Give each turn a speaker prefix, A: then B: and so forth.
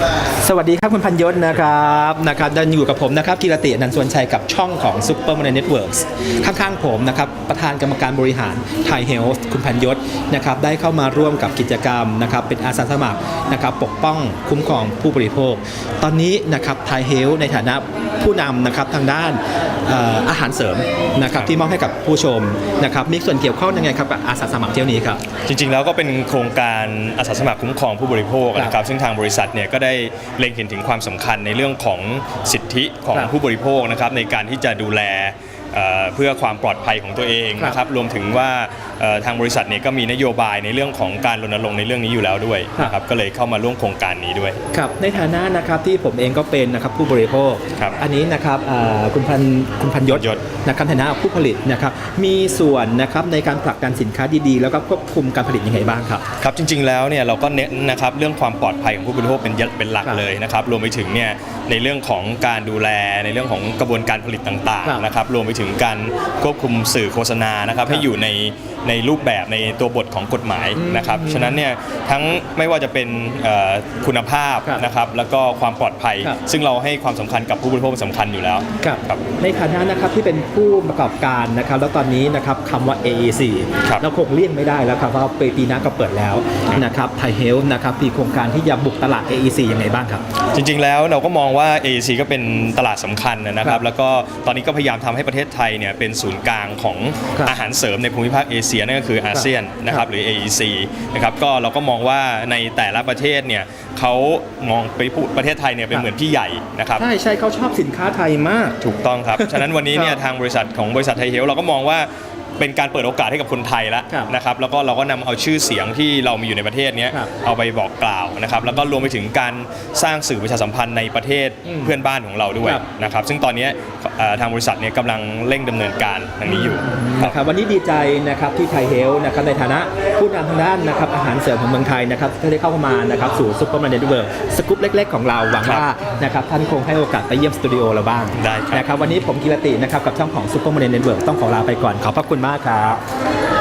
A: back. สวัสดีครับคุณพันยศนะครับนะครับดันอยู่กับผมนะครับกีรติอนันต์สวนชัยกับช่องของ Super m o n e y Networks ข้างๆผมนะครับประธานกรรมการบริหารไทยเฮลส์คุณพันยศนะครับได้เข้ามาร่วมกับกิจกรรมนะครับเป็นอาสาสมัครนะครับปกป้องคุ้มครองผู้บริโภค ตอนนี้นะครับไทยเฮลส์ในฐานะผู้นำนะครับทางด้านเอ่ออาหารเสริมนะครับที่มอบให้กับผู้ชมนะครับมีส่วนเกี่ยวข้องยังไงครับกับอาสาสมัครเที่ยวนี้ครับ
B: จริงๆแล้วก็เป็นโครงการอาสาสมัครคุ้มครองผู้บริโภค
A: ครับ
B: นะครับซึ่งทางบริษัทเนี่ยก็ได้เล็งเห็นถึงความสำคัญในเรื่องของสิทธิของ
A: ครับ
B: ผู้บริโภคนะครับในการที่จะดูแล เอ่อเพื่อความปลอดภัยของตัวเอง
A: ครับ
B: นะครับรวมถึงว่าเอ่อทางบริษัทเนี่ยก็มีนโยบายในเรื่องของการรณรงค์ในเรื่องนี้อยู่แล้วด้วย
A: ครับ
B: นะครับก็เลยเข้ามาร่วมโครงการนี้ด้วย
A: ครับในฐานะนะครับที่ผมเองก็เป็นนะครับผู้บริโภค
B: ครับ
A: อันนี้นะครับอ่าคุณพันคุณพันยศ
B: ยศ
A: นะครับในฐานะผู้ผลิตนะครับมีส่วนนะครับในการผลักดันสินค้าดีๆ แล้วก็ควบคุมการผลิตยังไงบ้างครับ
B: ครับจริง ๆแล้วเนี่ยเราก็เน้นนะครับเรื่องความปลอดภัยของผู้บริโภคเป็นยเป็นหลัก
A: ครับ
B: เลยนะครับรวมไปถึงเนี่ยในเรื่องของการดูแลในเรื่องของกระบวนการผลิตต่าง
A: ครับ
B: ๆนะครับรวมไปถึงการควบคุมสื่อโฆษณานะครับ
A: รบ
B: ให้อยู่ในในรูปแบบในตัวบทของกฎหมาย
A: อืม
B: นะครับ ฉะนั้นเนี่ยทั้งไม่ว่าจะเป็นเอ่อคุณภาพ
A: ครับ
B: นะครับแล้วก็ความปลอดภัย
A: ครับ
B: ซึ่งเราให้ความสำคัญกับผู้บริโภคเป็นสำคัญอยู่แล้ว
A: ครับ
B: ครับ
A: ในฐานะนะครับที่เป็นผู้ประกอบการนะครับ แล้วตอนนี้นะครับคำว่า AEC
B: ครับ
A: เราคงเลี่ยงไม่ได้แล้วครับเพราะว่าปีปีหน้าก็เปิดแล้วนะครับไทยเฮลนะครับมีโครงการที่จะบุกตลาด AEC ยังไงบ้างครับ
B: จริงๆแล้วเราก็มองว่า AEC ก็เป็นตลาดสำคัญนะค
A: ครั
B: รั
A: บบ
B: แล้วก็ตอนนี้ก็พยายามทำให้ประเทศไทยเนี่ยเป็นศูนย์กลางของ
A: ครับ
B: อาหารเสริมในภูมิภาคเอเชียนั่นก็คืออาเซียนนะครับหรือ AEC นะครับก็เราก็มองว่าในแต่ละประเทศเนี่ยเขามองไปพูดประเทศไทยเนี่ยเป็นเหมือนพี่ใหญ่นะครับ
A: ใช่ใช่เขาชอบสินค้าไทยมาก
B: ถูกต้องครับ ฉะนั้นวันนี้เนี่
A: ค
B: ย
A: รับ
B: ทางบริษัทของบริษัทไทยเฮลเราก็มองว่า เป็นการเปิดโอกาสให้กับคนไทยแล้ว
A: ครับ
B: นะครับแล้วก็เราก็นำเอาชื่อเสียงที่เรามีอยู่ในประเทศเนี้ย
A: ครับ
B: เอาไปบอกกล่าวนะครับแล้วก็รวมไปถึงการสร้างสื่อประชาสัมพันธ์ในประเทศ
A: อืม
B: เพื่อนบ้านของเราด้วย
A: ครับ
B: นะครับซึ่งตอนเนี้ยเอ่อทางบริษัทเนี่ยกำลังเร่งดำเนินการทางนี้อยู่ครับ
A: นะครับวันนี้ดีใจนะครับที่ไทยเฮลนะครับในฐานะผู้นำทางด้านนะครับอาหารเสริมของเมืองไทยนะครับที่ได้เข้ามานะครับสู่ซุปเปอร์มาร์เก็ตเวิร์สกู๊ปเล็ก ๆ ของเราหวัง
B: ครับ
A: ว่านะครับท่านคงให้โอกาสไปเยี่ยมสตูดิโอเราบ้าง
B: ได้ครับ
A: นะครับวันนี้ผมกีรตินะครับกับช่องของซุปเปอร์มาร์เก็ตเวิร์ต้องขอลาไปก่อนขอบพระคุณมากครับ